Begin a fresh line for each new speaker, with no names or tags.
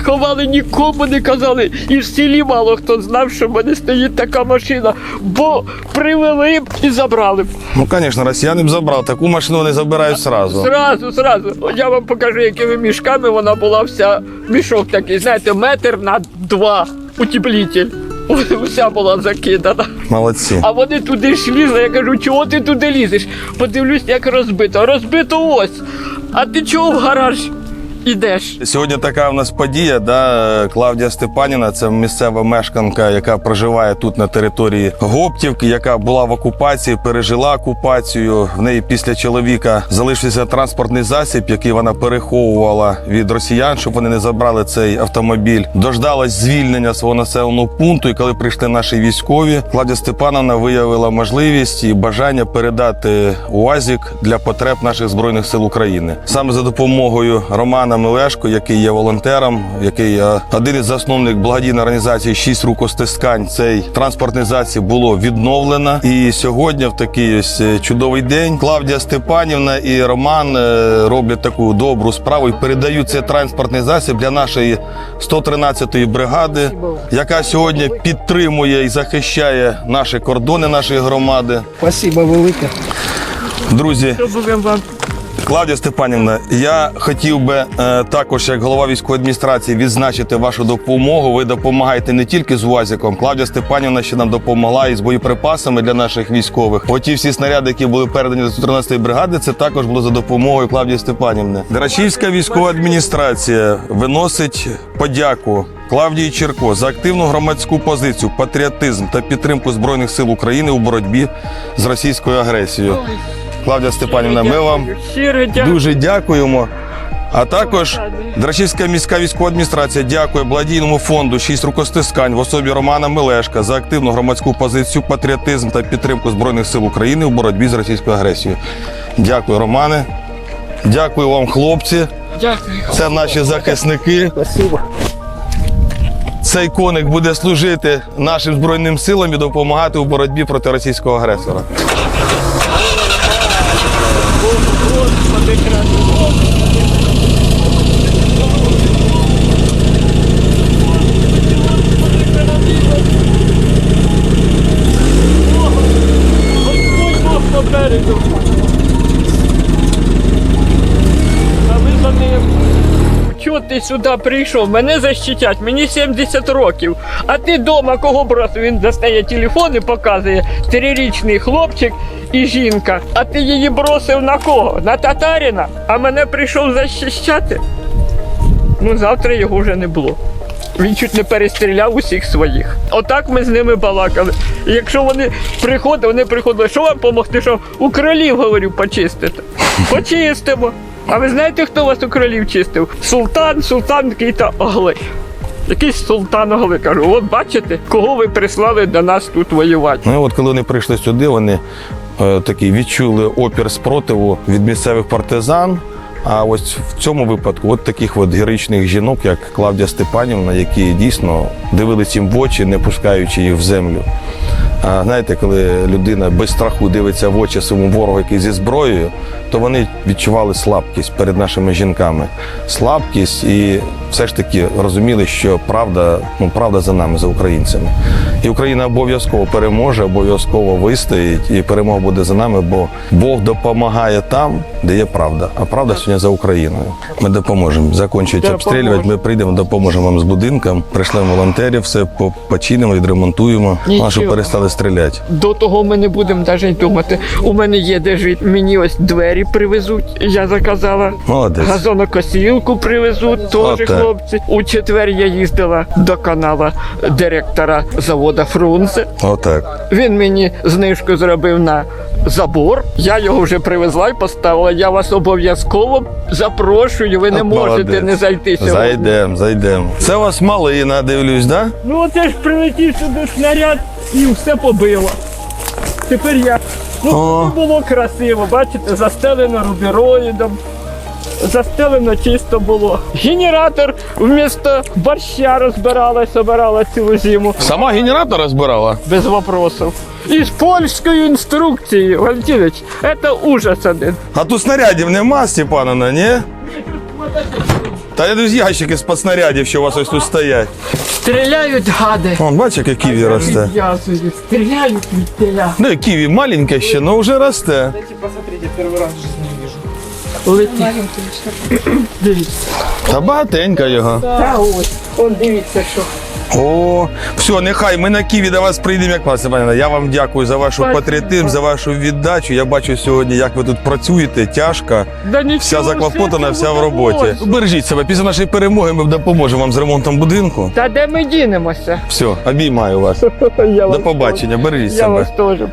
Ховали нікому не казали. І в селі мало хто знав, що в мене стоїть така машина, бо привели б і забрали б.
Ну, звісно, росіяни б забрав. Таку машину вони забирають сразу.
Зразу, зразу. От Я вам покажу, якими мішками вона була вся. Мішок такий, знаєте, метр на два утеплитель. Вся була закидана.
Молодці.
А вони туди ж лізли. Я кажу, чого ти туди лізеш? Подивлюсь, як розбито. Розбито ось. А ти чого в гараж ідеш?
Сьогодні така в нас подія. Да? Клавдія Степаніна, це місцева мешканка, яка проживає тут на території Гоптівки, яка була в окупації, пережила окупацію. В неї після чоловіка залишився транспортний засіб, який вона переховувала від росіян, щоб вони не забрали цей автомобіль. Дождалась звільнення свого населеного пункту. І коли прийшли наші військові, Клавдія Степановна виявила можливість і бажання передати УАЗик для потреб наших збройних сил України. Саме за допомогою Романа Мелешко, який є волонтером, який е, один із засновник благодійної організації «Шість рукостискань. Цей транспортний засіб було відновлено. І сьогодні, в такий ось е, чудовий день, Клавдія Степанівна і Роман е, роблять таку добру справу і передають цей транспортний засіб для нашої 113-ї бригади, яка сьогодні підтримує і захищає наші кордони нашої громади.
Спасибо велике.
Друзі,
Що будемо вам?
Клавдія Степанівна, я хотів би е, також, як голова військової адміністрації, відзначити вашу допомогу. Ви допомагаєте не тільки з УАЗиком. Клавдія Степанівна ще нам допомогла і з боєприпасами для наших військових. Оті всі снаряди, які були передані до 14-ї бригади, це також було за допомогою Клавдії Степанівни. Дерачівська військова адміністрація виносить подяку. Клавдії Черко за активну громадську позицію, патріотизм та підтримку збройних сил України у боротьбі з російською агресією. Клавдія Степанівна, ми вам
Щиро дякую.
Дуже дякуємо. А також Драчівська міська військова адміністрація дякує благодійному фонду «Шість рукостискань в особі Романа Мелешка за активну громадську позицію, патріотизм та підтримку Збройних сил України у боротьбі з російською агресією. Дякую, Романе. Дякую вам, хлопці.
Дякую.
Це наші захисники.
Спасибо.
Цей коник буде служити нашим збройним силам і допомагати у боротьбі проти російського агресора.
Outro, outro, pra ter grande. Outro. Ти сюди прийшов? Мене защитять, мені 70 років. А ти вдома кого бросив? Він достає телефон і показує трирічний хлопчик і жінка. А ти її бросив на кого? На татарина? А мене прийшов захищати? Ну, завтра його вже не було. Він чуть не перестріляв усіх своїх. Отак ми з ними балакали. І якщо вони приходили, вони приходили, що вам допомогти, що у кролів, говорю, почистити. Почистимо. А ви знаєте, хто вас у кролів чистив? Султан, султан який-то Огли. Якийсь султан Огли. Кажу, от бачите, кого ви прислали до нас тут воювати.
Ну от коли вони прийшли сюди, вони е, такі відчули опір спротиву від місцевих партизан. А ось в цьому випадку, от таких от героїчних жінок, як Клавдія Степанівна, які дійсно дивились їм в очі, не пускаючи їх в землю. Знаєте, коли людина без страху дивиться в очі своєму ворогу, який зі зброєю, то вони відчували слабкість перед нашими жінками. Слабкість і все ж таки розуміли, що правда, ну правда за нами, за українцями. І Україна обов'язково переможе, обов'язково вистоїть, і перемога буде за нами, бо Бог допомагає там, де є правда. А правда сьогодні за Україною. Ми допоможемо. Закінчують обстрілювати. Ми прийдемо, допоможемо вам з будинком. Прийшлемо волонтерів, все починимо, відремонтуємо,
Нічого.
а щоб перестали стріляти.
До того ми не будемо навіть думати. У мене є де жити. Мені ось двері привезуть. Я заказала.
Молодець.
Газонокосілку привезуть теж. Хлопці. У четвер я їздила до канала директора завода Фрунзе.
Отак.
Він мені знижку зробив на забор. Я його вже привезла і поставила. Я вас обов'язково запрошую. Ви не
От
можете
молодець.
не зайти сьогодні.
Зайдем, зайдем. Це у вас малина, дивлюсь, да?
Ну оце ж прилетів сюди снаряд і все побило. Тепер я. Ну,
О.
було красиво, бачите, застелено рубероїдом. Застелено чисто було. Генератор вмісто борща розбирала, собирала цілу зиму.
Сама генератор розбирала.
Без вопросов. І з польською інструкцією, Валентинович, це ужас один.
А тут снарядів нема, Степановна, ні? Та я дивлюсь ящики з-під снарядів, що у вас ось тут стоять.
Стріляють гади.
Вон, бачиш, яке ківі росте.
Відв'язують, стріляють від теля.
Ну, і ківі маленьке ще, але вже росте.
Летить. Дивіться.
Та багатенько його.
Та ось, он дивіться, що.
О, все, нехай ми на Києві до вас прийдемо, як вас пані. Я вам дякую за вашу патріотизм, за вашу віддачу. Я бачу сьогодні, як ви тут працюєте, тяжко.
Да нічого,
Вся заклопотана, вся в роботі. Бережіть себе. Після нашої перемоги ми допоможемо вам з ремонтом будинку.
Та де ми дінемося?
Все, обіймаю вас. До побачення, бережіть
теж. Я вас
себе.
теж.